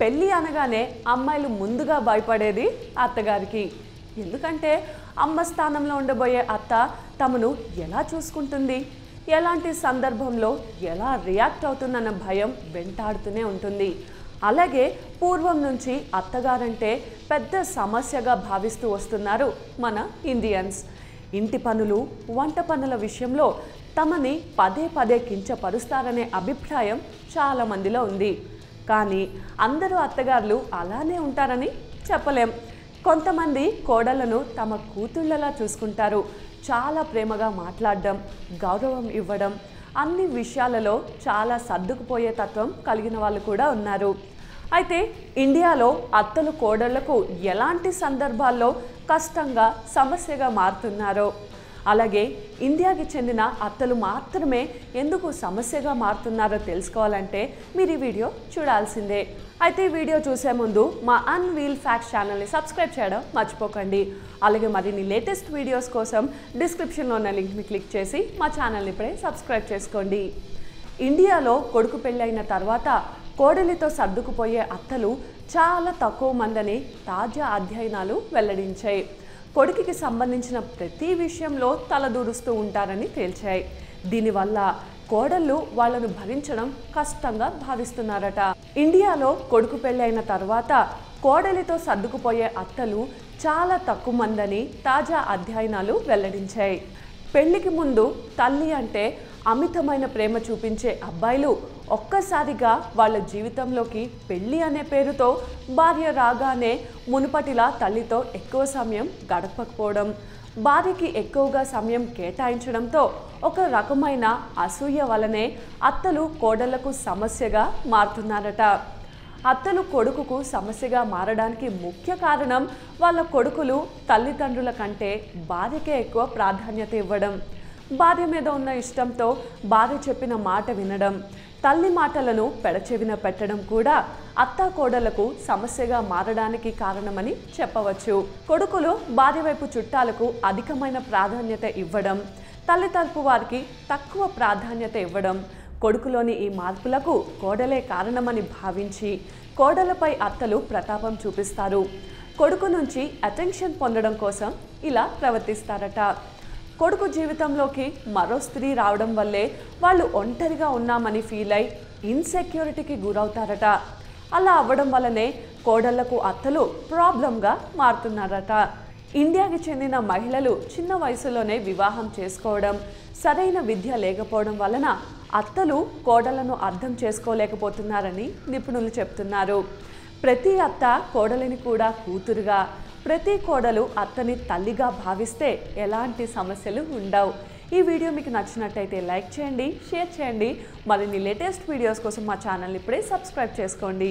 పెళ్ళి అనగానే అమ్మాయిలు ముందుగా భయపడేది అత్తగారికి. ఎందుకంటే అమ్మ స్థానంలో ఉండబోయే అత్త తమను ఎలా చూసుకుంటుంది? ఎలాంటి సందర్భంలో ఎలా రియాక్ట్ అవుతుందన్న భయం వెంటాడుతూనే ఉంటుంది. అలాగే పూర్వం నుంచి అత్తగారంటే పెద్ద సమస్యగా భావిస్తూ వస్తున్నారు మన ఇండియన్స్. ఇంటి పనులు వంట పనుల విషయంలో తమని పదే పదే కించపరుస్తారనే అభిప్రాయం చాలా మందిలో ఉంది. కానీ అందరూ అత్తగారులు అలానే ఉంటారని చెప్పలేం. కొంతమంది కోడళ్ళను తమ కూతుళ్ళలా చూసుకుంటారు. చాలా ప్రేమగా మాట్లాడడం గౌరవం ఇవ్వడం అన్ని విషయాలలో చాలా సర్దుకుపోయే తత్వం కలిగిన వాళ్ళు కూడా ఉన్నారు. అయితే ఇండియాలో అత్తలు కోడళ్ళకు ఎలాంటి సందర్భాల్లో కష్టంగా సమస్యగా మారుతున్నారో అలాగే ఇండియాకి చెందిన అత్తలు మాత్రమే ఎందుకు సమస్యగా మారుతున్నారో తెలుసుకోవాలంటే మీరు ఈ వీడియో చూడాల్సిందే. అయితే ఈ వీడియో చూసే ముందు మా అన్వీల్ ఫ్యాక్ట్ ఛానల్ని సబ్స్క్రైబ్ చేయడం మర్చిపోకండి. అలాగే మరిన్ని లేటెస్ట్ వీడియోస్ కోసం డిస్క్రిప్షన్లో ఉన్న లింక్ని క్లిక్ చేసి మా ఛానల్ని ఇప్పుడే సబ్స్క్రైబ్ చేసుకోండి. ఇండియాలో కొడుకు పెళ్ళైన తర్వాత కోడలితో సర్దుకుపోయే అత్తలు చాలా తక్కువ మందని తాజా అధ్యయనాలు వెల్లడించాయి. కొడుకుకి సంబంధించిన ప్రతి విషయంలో తలదూరుస్తూ ఉంటారని తేల్చాయి. దీనివల్ల కోడళ్ళు వాళ్ళను భరించడం కష్టంగా భావిస్తున్నారట. ఇండియాలో కొడుకు పెళ్ళైన తర్వాత కోడలితో సర్దుకుపోయే అత్తలు చాలా తక్కువ మందని తాజా అధ్యయనాలు వెల్లడించాయి. పెళ్ళికి ముందు తల్లి అంటే అమితమైన ప్రేమ చూపించే అబ్బాయిలు ఒక్కసారిగా వాళ్ళ జీవితంలోకి పెళ్ళి అనే పేరుతో భార్య రాగానే మునుపటిలా తల్లితో ఎక్కువ సమయం గడపకపోవడం భార్యకి ఎక్కువగా సమయం కేటాయించడంతో ఒక రకమైన అసూయ వలనే అత్తలు కోడళ్ళకు సమస్యగా మారుతున్నారట. అత్తలు కొడుకుకు సమస్యగా మారడానికి ముఖ్య కారణం వాళ్ళ కొడుకులు తల్లిదండ్రుల కంటే భార్యకే ఎక్కువ ప్రాధాన్యత ఇవ్వడం. భార్య మీద ఉన్న ఇష్టంతో భార్య చెప్పిన మాట వినడం తల్లి మాటలను పెడచెవిన పెట్టడం కూడా అత్త కోడలకు సమస్యగా మారడానికి కారణమని చెప్పవచ్చు. కొడుకులు భార్య వైపు చుట్టాలకు అధికమైన ప్రాధాన్యత ఇవ్వడం తల్లి తరపు వారికి తక్కువ ప్రాధాన్యత ఇవ్వడం కొడుకులోని ఈ మార్పులకు కోడలే కారణమని భావించి కోడలపై అత్తలు ప్రతాపం చూపిస్తారు. కొడుకు నుంచి అటెన్షన్ పొందడం కోసం ఇలా ప్రవర్తిస్తారట. కొడుకు జీవితంలోకి మరో స్త్రీ రావడం వల్లే వాళ్ళు ఒంటరిగా ఉన్నామని ఫీల్ అయి ఇన్సెక్యూరిటీకి గురవుతారట. అలా అవ్వడం వల్లనే కోడళ్ళకు అత్తలు ప్రాబ్లంగా మారుతున్నారట. ఇండియాకి చెందిన మహిళలు చిన్న వయసులోనే వివాహం చేసుకోవడం సరైన విద్య లేకపోవడం వలన అత్తలు కోడలను అర్థం చేసుకోలేకపోతున్నారని నిపుణులు చెప్తున్నారు. ప్రతి అత్త కోడలిని కూడా కూతురుగా ప్రతి కోడలు అత్తని తల్లిగా భావిస్తే ఎలాంటి సమస్యలు ఉండవు. ఈ వీడియో మీకు నచ్చినట్టయితే లైక్ చేయండి షేర్ చేయండి. మరిన్ని లేటెస్ట్ వీడియోస్ కోసం మా ఛానల్ ఇప్పుడే సబ్స్క్రైబ్ చేసుకోండి.